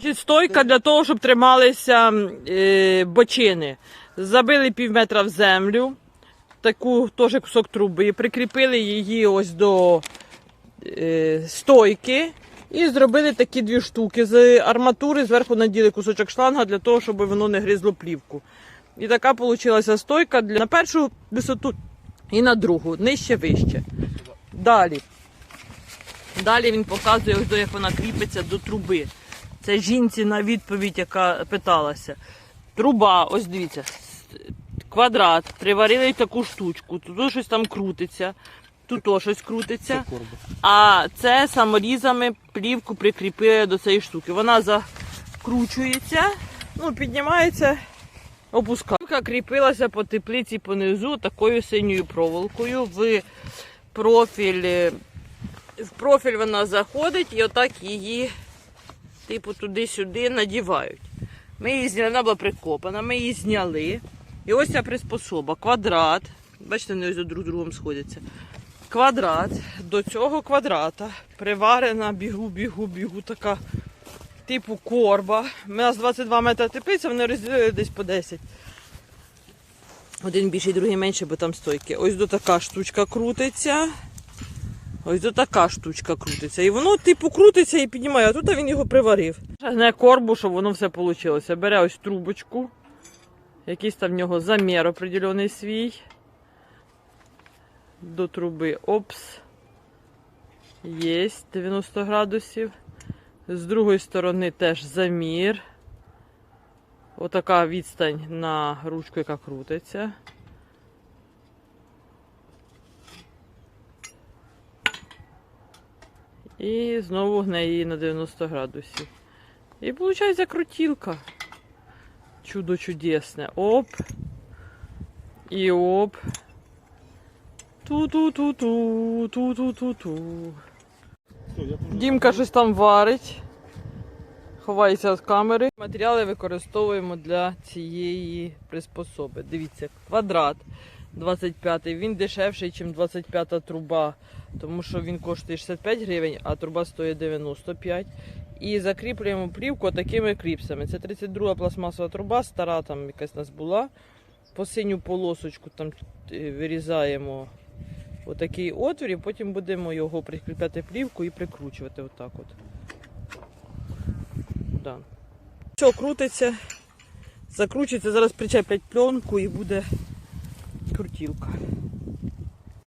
Значить, стойка для того, щоб трималися е, бочини. Забили пів метра в землю, таку теж кусок труби, прикріпили її ось до е, стойки і зробили такі дві штуки. З арматури зверху наділи кусочок шланга для того, щоб воно не гризло плівку. І така вийшла стойка для, на першу висоту і на другу, нижче вище. Далі. Далі він показує, як вона кріпиться до труби. Це жінці на відповідь, яка питалася. Труба, ось дивіться, квадрат, приварили таку штучку, тут щось там крутиться, тут то щось крутиться. А це саморізами плівку прикріпили до цієї штуки. Вона закручується, ну, піднімається, опускається. Плівка кріпилася по теплиці понизу такою синьою проволокою в профіль. В профіль вона заходить і отак її, типу, туди-сюди надівають. Ми її зняли, вона була прикопана, ми її зняли. І ось ця приспособа. Квадрат. Бачите, вони ось друг з другом сходяться. Квадрат. До цього квадрата приварена бігу, бігу, бігу, така типу корба. У нас 22 метри теплиця, вони розділили десь по 10. Один більший, другий менший, бо там стойки. Ось до така штучка крутиться. Ось до така штучка крутиться. І воно, типу, крутиться і піднімає, а тут він його приварив. Гне корбу, щоб воно все вийшло. Бере ось трубочку. Якийсь там в нього замір определений свій. До труби. Опс. Є 90 градусів. З другої сторони теж замір. Отака відстань на ручку, яка крутиться. І знову гне її на 90 градусів. І виходить крутілка. Чудо чудесне. Оп. І оп. Ту-ту-ту-ту, ту-ту-ту-ту. Дімка щось там варить. Ховається від камери. Матеріали використовуємо для цієї приспособи. Дивіться, квадрат 25 він дешевший, ніж 25 труба, тому що він коштує 65 гривень, а труба стоїть 95. І закріплюємо плівку такими кліпсами. Це 32 пластмасова труба, стара там якась у нас була. По синю полосочку там е, вирізаємо отакий отвір, і потім будемо його прикріпляти плівку і прикручувати отак от. Да. Все, крутиться, закручується, зараз причеплять пленку і буде крутілка.